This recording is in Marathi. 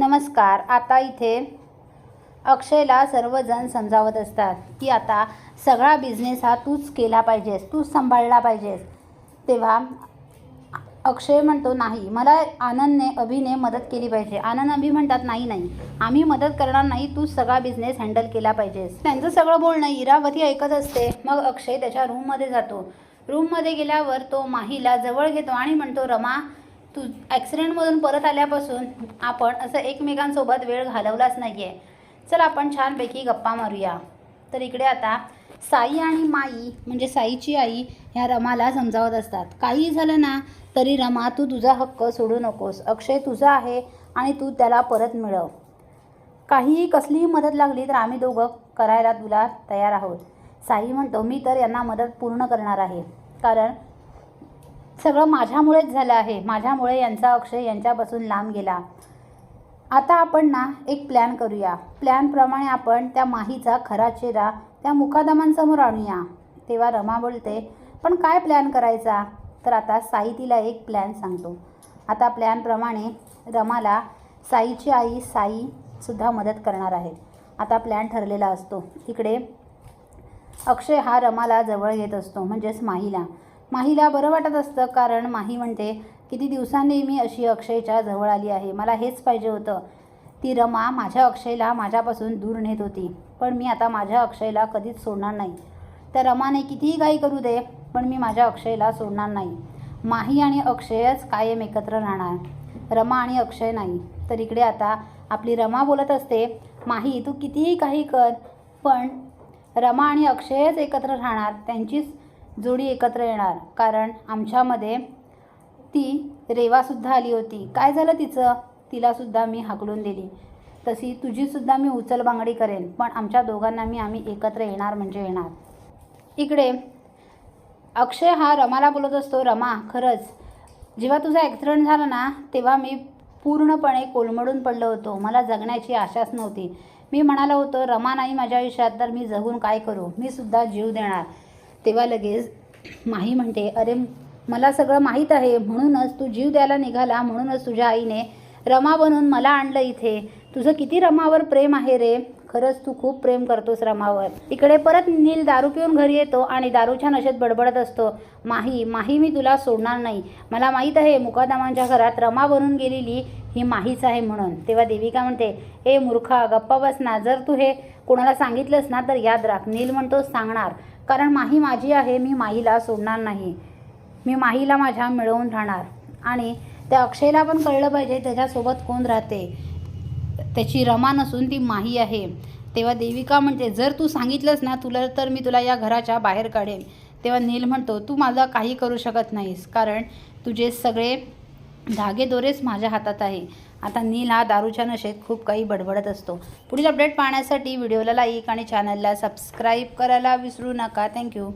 नमस्कार आता इथे अक्षयला सर्वजण समजावत असतात की आता सगळा बिझनेस हा तूच केला पाहिजेस तूच सांभाळला पाहिजेस. तेव्हा अक्षय म्हणतो नाही मला आनंदने अभिने मदत केली पाहिजे. आनंद अभि म्हणतात नाही नाही आम्ही मदत करणार नाही तूच सगळा बिझनेस हँडल केला पाहिजेस. त्यांचं सगळं बोलणं इरावती ऐकत असते. मग अक्षय त्याच्या रूममध्ये जातो. रूममध्ये गेल्यावर तो माहीला जवळ घेतो आणि म्हणतो रमा तू ॲक्सिडेंटमधून परत आल्यापासून आपण असं एकमेकांसोबत वेळ घालवलाच नाही आहे चल आपण छानपैकी गप्पा मारूया. तर इकडे आता साई आणि माई म्हणजे साईची आई ह्या रमाला समजावत असतात. काही झालं ना तरी रमा तू तुझा हक्क सोडू नकोस. अक्षय तुझा आहे आणि तू त्याला परत मिळव. काहीही कसलीही मदत लागली तर आम्ही दोघं करायला तुला तयार आहोत. साई म्हणतो मी तर यांना मदत पूर्ण करणार आहे. कारण सगळं माझ्यामुळेच झालं आहे. माझ्यामुळे यांचा अक्षय यांच्यापासून लांब गेला. आता आपण ना एक प्लॅन करूया. प्लॅनप्रमाणे आपण त्या माहीचा खरा चेहरा त्या मुकादमांसमोर आणूया. तेव्हा रमा बोलते पण काय प्लॅन करायचा? तर आता साई तिला एक प्लॅन सांगतो. आता प्लॅनप्रमाणे रमाला साईची आई साईसुद्धा मदत करणार आहे. आता प्लॅन ठरलेला असतो. इकडे अक्षय हा रमाला जवळ घेत असतो म्हणजेच माहीला. माहीला बरं वाटत असतं कारण माही म्हणते किती दिवसांनी मी अशी अक्षयच्या जवळ आली आहे. मला हेच पाहिजे होतं. ती रमा माझ्या अक्षयला माझ्यापासून दूर नेत होती. पण मी आता माझ्या अक्षयला कधीच सोडणार नाही. त्या रमाने कितीही काही करू दे पण मी माझ्या अक्षयला सोडणार नाही. माही आणि अक्षयच कायम एकत्र राहणार. रमा आणि अक्षय नाही. तर इकडे आता आपली रमा बोलत असते माही तू कितीही काही कर पण रमा आणि अक्षयच एकत्र राहणार. त्यांचीच जोडी एकत्र येणार. कारण आमच्यामध्ये ती रेवासुद्धा आली होती. काय झालं तिचं? तिलासुद्धा मी हाकलून दिली. तशी तुझीसुद्धा मी उचलबांगडी करेन. पण आमच्या दोघांना मी आम्ही एकत्र येणार म्हणजे येणार. इकडे अक्षय हा रमाला बोलत असतो रमा खरंच जेव्हा तुझा ॲक्सिडेंट झाला ना तेव्हा मी पूर्णपणे कोलमडून पडलो होतो. मला जगण्याची आशाच नव्हती. मी म्हणालो होतो रमा नाही माझ्या आयुष्यात तर मी जगून काय करू? मी सुद्धा जीव देणार. तेव्हा लगेच माही म्हणते अरे मला सगळं माहीत आहे म्हणूनच तू जीव द्यायला निघाला म्हणूनच तुझ्या आईने रमा बनून मला आणलं इथे. तुझं किती रमावर प्रेम आहे रे. खरंच तू खूप प्रेम करतोस रमावर. इकडे परत नील दारू पिऊन घरी येतो आणि दारूच्या नशेत बडबडत असतो. माही माही मी तुला सोडणार नाही. मला माहीत आहे मुकादामांच्या घरात रमा बनून गेलेली ही माहीच आहे म्हणून. तेव्हा देविका म्हणते ए मूर्खा गप्पा बस ना जर तू हे कोणाला सांगितलंस ना तर याद राख. नील म्हणतो सांगणार. कारण माही माझी आहे मी माहीला सोडणार नाही. मी माहीला माझ्या मिळवून राहणार. आणि त्या अक्षयला पण कळलं पाहिजे त्याच्यासोबत कोण राहते. त्याची रमा नसून ती माही आहे. तेव्हा देविका म्हणते जर तू सांगितलंस ना तुला तर मी तुला या घराच्या बाहेर काढेन. तेव्हा नील म्हणतो तू माझा काही करू शकत नाहीस कारण तुझे सगळे धागेदोरेच माझ्या हातात आहे. आता नील हा दारूच्या नशेत खूप काही बडबडत असतो. पुढील अपडेट पाहण्यासाठी व्हिडिओला लाईक आणि चॅनलला सबस्क्राईब करायला विसरू नका. थँक्यू